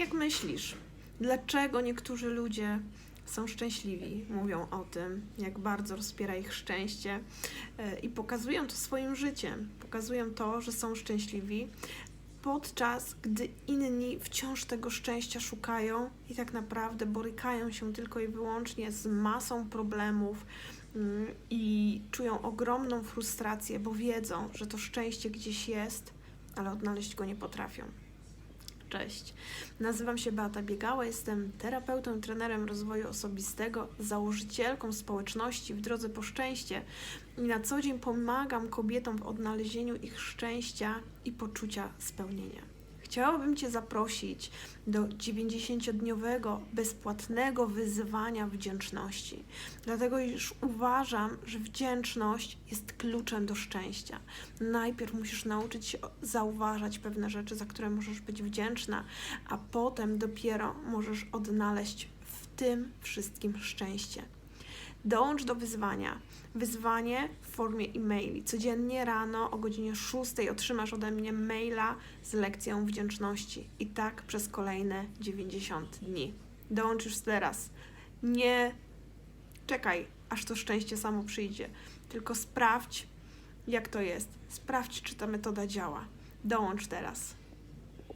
Jak myślisz, dlaczego niektórzy ludzie są szczęśliwi? Mówią o tym, jak bardzo rozpiera ich szczęście e, i pokazują to swoim życiem. Pokazują to, że są szczęśliwi, podczas gdy inni wciąż tego szczęścia szukają i tak naprawdę borykają się tylko i wyłącznie z masą problemów mm, i czują ogromną frustrację, bo wiedzą, że to szczęście gdzieś jest, ale odnaleźć go nie potrafią. Cześć, nazywam się Beata Biegała, jestem terapeutą trenerem rozwoju osobistego, założycielką społeczności w drodze po szczęście i na co dzień pomagam kobietom w odnalezieniu ich szczęścia i poczucia spełnienia. Chciałabym Cię zaprosić do 90-dniowego bezpłatnego wyzwania wdzięczności, dlatego iż uważam, że wdzięczność jest kluczem do szczęścia. Najpierw musisz nauczyć się zauważać pewne rzeczy, za które możesz być wdzięczna, a potem dopiero możesz odnaleźć w tym wszystkim szczęście. Dołącz do wyzwania. Wyzwanie w formie e-maili. Codziennie rano o godzinie 6 otrzymasz ode mnie maila z lekcją wdzięczności. I tak przez kolejne 90 dni. Dołącz już teraz. Nie czekaj, aż to szczęście samo przyjdzie. Tylko sprawdź, jak to jest. Sprawdź, czy ta metoda działa. Dołącz teraz.